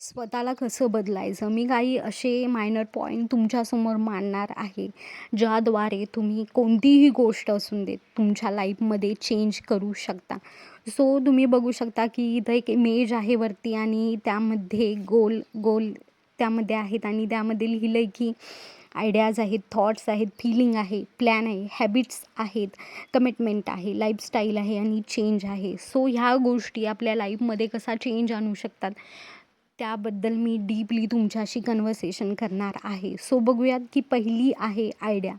स्वतःला कसं बदलायचं? मी काही असे मायनर पॉईंट तुमच्यासमोर मांडणार आहे ज्याद्वारे तुम्ही कोणतीही गोष्ट असून देत तुमच्या लाईफमध्ये चेंज करू शकता. सो तुम्ही बघू शकता की इथं एक इमेज आहे वरती आणि त्यामध्ये गोल गोल त्यामध्ये आहेत आणि त्यामध्ये लिहिलं आहे की आयडियाज आहेत थॉट्स आहेत फिलिंग आहे प्लॅन आहे हॅबिट्स आहेत कमिटमेंट आहे लाईफस्टाईल आहे आणि चेंज आहे. सो ह्या गोष्टी आपल्या लाईफमध्ये कसा चेंज आणू शकतात? त्याबद्दल मी डीपली तुमच्याशी कन्व्हर्सेशन करणार आहे. सो बघूयात की पहिली आहे आयडिया.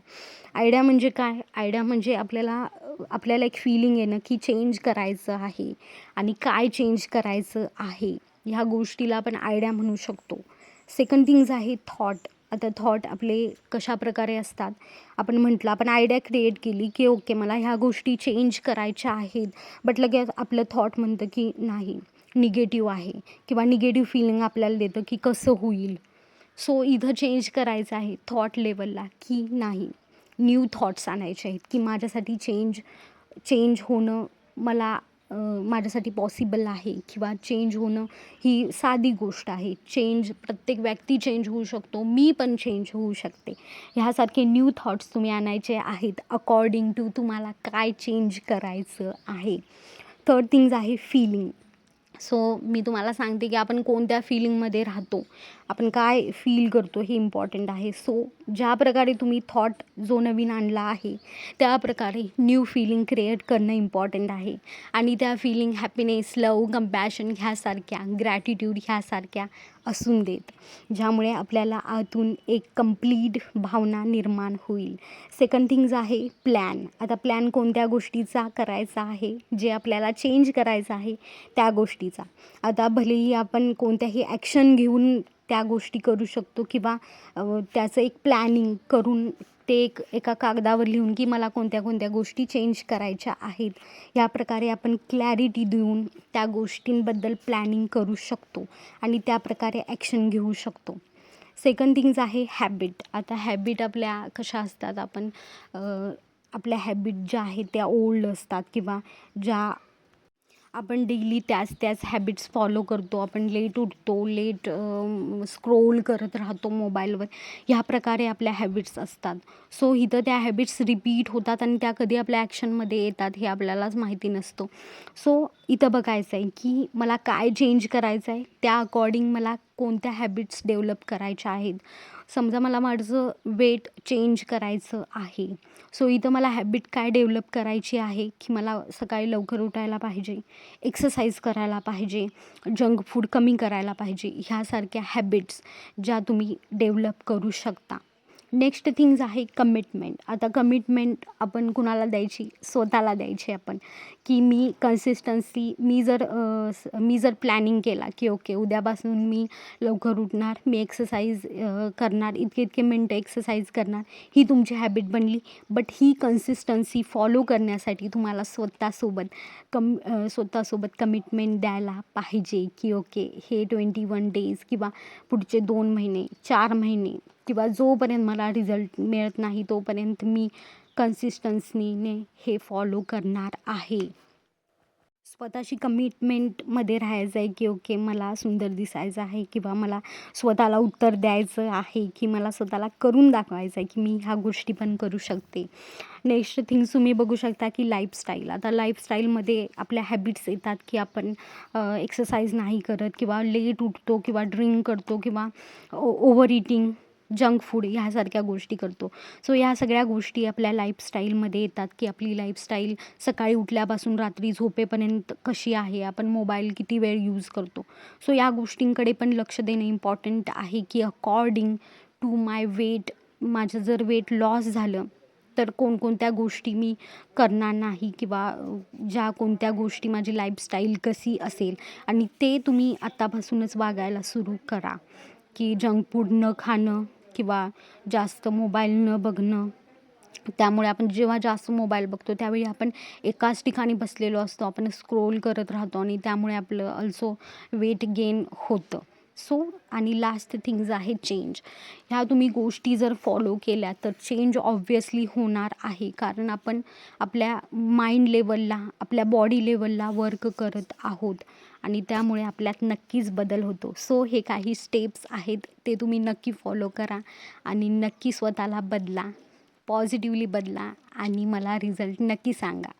आयडिया म्हणजे काय? आयडिया म्हणजे आपल्याला आपल्याला एक फिलिंग येणं की चेंज करायचं आहे आणि काय चेंज करायचं आहे ह्या गोष्टीला आपण आयडिया म्हणू शकतो. सेकंड थिंग्ज आहे थॉट आता थॉट आपले कशा प्रकारे असतात? आपण म्हटलं आपण आयडिया क्रिएट केली की ओके मला ह्या गोष्टी चेंज करायच्या आहेत. बट लगेच आपलं थॉट म्हणतं की नाही. निगेटिव्ह आहे किंवा निगेटिव्ह फिलिंग आपल्याला देतं की कसं होईल. सो इथं चेंज करायचं आहे थॉट लेवलला की नाही. न्यू थॉट्स आणायचे आहेत की माझ्यासाठी चेंज चेंज होणं मला माझ्यासाठी पॉसिबल आहे किंवा चेंज होणं ही साधी गोष्ट आहे. चेंज प्रत्येक व्यक्ती चेंज होऊ शकतो मी पण चेंज होऊ शकते. ह्यासारखे न्यू थॉट्स तुम्ही आणायचे आहेत अकॉर्डिंग टू तुम्हाला काय चेंज करायचं आहे. थर्ड थिंग्ज आहे फिलिंग सो मी तुम्हाला सांगते की आपण कोणत्या फिलिंगमध्ये राहतो आपण काय फील करतो हे इम्पॉर्टंट आहे. सो ज्या प्रकारे तुम्ही थॉट जो नवीन आणला आहे त्या प्रकारे न्यू फिलिंग क्रिएट करणं इम्पॉर्टंट आहे. आणि त्या फिलिंग हॅपीनेस लव कम्पॅशन ह्यासारख्या ग्रॅटिट्यूड ह्यासारख्या असून देत. ज्यामुळे आपल्याला आतून एक कंप्लीट भावना निर्माण होईल. सेकंड थिंग्ज आहे प्लॅन आता प्लॅन कोणत्या गोष्टीचा करायचा आहे? जे आपल्याला चेंज करायचं आहे त्या गोष्टीचा. आता भलेही आपण कोणत्याही ॲक्शन घेऊन त्या गोष्टी करू शकतो किंवा त्याचं एक प्लॅनिंग करून ते एक एका कागदावर लिहून की मला कोणत्या कोणत्या गोष्टी चेंज करायच्या आहेत. या प्रकारे आपण क्लॅरिटी देऊन त्या गोष्टींबद्दल प्लॅनिंग करू शकतो आणि त्या प्रकारे ॲक्शन घेऊ शकतो. सेकंड थिंग्ज आहे हॅबिट आता हॅबिट आपल्या कशा असतात? आपण आपल्या हॅबिट ज्या आहेत त्या ओल्ड असतात किंवा ज्या आपण डेली त्याच त्याच हॅबिट्स फॉलो करतो. आपण लेट उठतो लेट स्क्रोल करत राहतो मोबाईलवर ह्या प्रकारे आपल्या हॅबिट्स असतात. सो इथं त्या हॅबिट्स रिपीट होतात आणि त्या कधी आपल्या ॲक्शनमध्ये येतात हे आपल्यालाच माहिती नसतं. सो इथं बघायचं आहे की मला काय चेंज करायचं आहे त्या अकॉर्डिंग मला कोणत्या हॅबिट्स डेव्हलप करायच्या आहेत? समजा मला माझं वेट चेंज करायचं आहे. सो इथं मला हॅबिट काय डेव्हलप करायची आहे? की मला सकाळी लवकर उठायला पाहिजे एक्सरसाइज करायला पाहिजे जंक फूड कमी करायला पाहिजे ह्यासारख्या हॅबिट्स ज्या तुम्ही डेव्हलप करू शकता. नेक्स्ट थिंग्ज आहे कमिटमेंट आता कमिटमेंट आपण कुणाला द्यायची? स्वतःला द्यायची आपण. की मी कन्सिस्टन्सी मी जर मी जर प्लॅनिंग केला की ओके उद्यापासून मी लवकर उठणार मी एक्सरसाइज करणार इतके इतके मिनटं एक्सरसाइज करणार ही तुमची हॅबिट बनली. बट ही कन्सिस्टन्सी फॉलो करण्यासाठी तुम्हाला स्वतःसोबत कम स्वतःसोबत कमिटमेंट द्यायला पाहिजे की ओके हे ट्वेंटी वन डेज किंवा पुढचे दोन महिने चार महिने किंवा जोपर्यंत मला रिझल्ट मिळत नाही तोपर्यंत मी कन्सिस्टन्सीने हे फॉलो करणार आहे. स्वतःशी कमिटमेंटमध्ये राहायचं आहे की ओके मला सुंदर दिसायचं आहे किंवा मला स्वतःला उत्तर द्यायचं आहे की मला स्वतःला करून दाखवायचं आहे की मी ह्या गोष्टी पण करू शकते. नेक्स्ट थिंग्स तुम्ही बघू शकता की लाईफस्टाईल आता लाईफस्टाईलमध्ये आपल्या हॅबिट्स येतात की आपण एक्सरसाइज नाही करत किंवा लेट उठतो किंवा ड्रिंक करतो किंवा ओव्हर इटिंग जंक फूड ह्यासारख्या गोष्टी करतो. सो ह्या सगळ्या गोष्टी आपल्या लाईफस्टाईलमध्ये येतात की आपली लाईफस्टाईल सकाळी उठल्यापासून रात्री झोपेपर्यंत कशी आहे आपण मोबाईल किती वेळ यूज करतो. सो या गोष्टींकडे पण लक्ष देणं इम्पॉर्टंट आहे की अकॉर्डिंग टू माय वेट माझं जर वेट लॉस झालं तर कोणकोणत्या गोष्टी मी करणार नाही किंवा ज्या कोणत्या गोष्टी माझी लाईफस्टाईल कशी असेल. आणि ते तुम्ही आत्तापासूनच वागायला सुरू करा की जंक फूड न खाणं किंवा जास्त मोबाईल न बघणं. त्यामुळे आपण जेव्हा जास्त मोबाईल बघतो त्यावेळी आपण एकाच ठिकाणी बसलेलो असतो. आपण स्क्रोल करत राहतो आणि त्यामुळे आपलं अल्सो वेट गेन होतं. सो आणि लास्ट थिंग्ज आहे चेंज ह्या तुम्ही गोष्टी जर फॉलो केल्या तर चेंज ऑब्वियसली होणार आहे. कारण आपण आपल्या माइंड लेवलला आपल्या बॉडी लेवलला वर्क करत आहोत. आणि त्यामुळे आपल्यात नक्कीच बदल होतो. सो हे काही स्टेप्स आहेत. ते तुम्ही नक्की फॉलो करा. आणि नक्की स्वतःला बदला. पॉझिटिव्हली बदला. आणि मला रिझल्ट नक्की सांगा.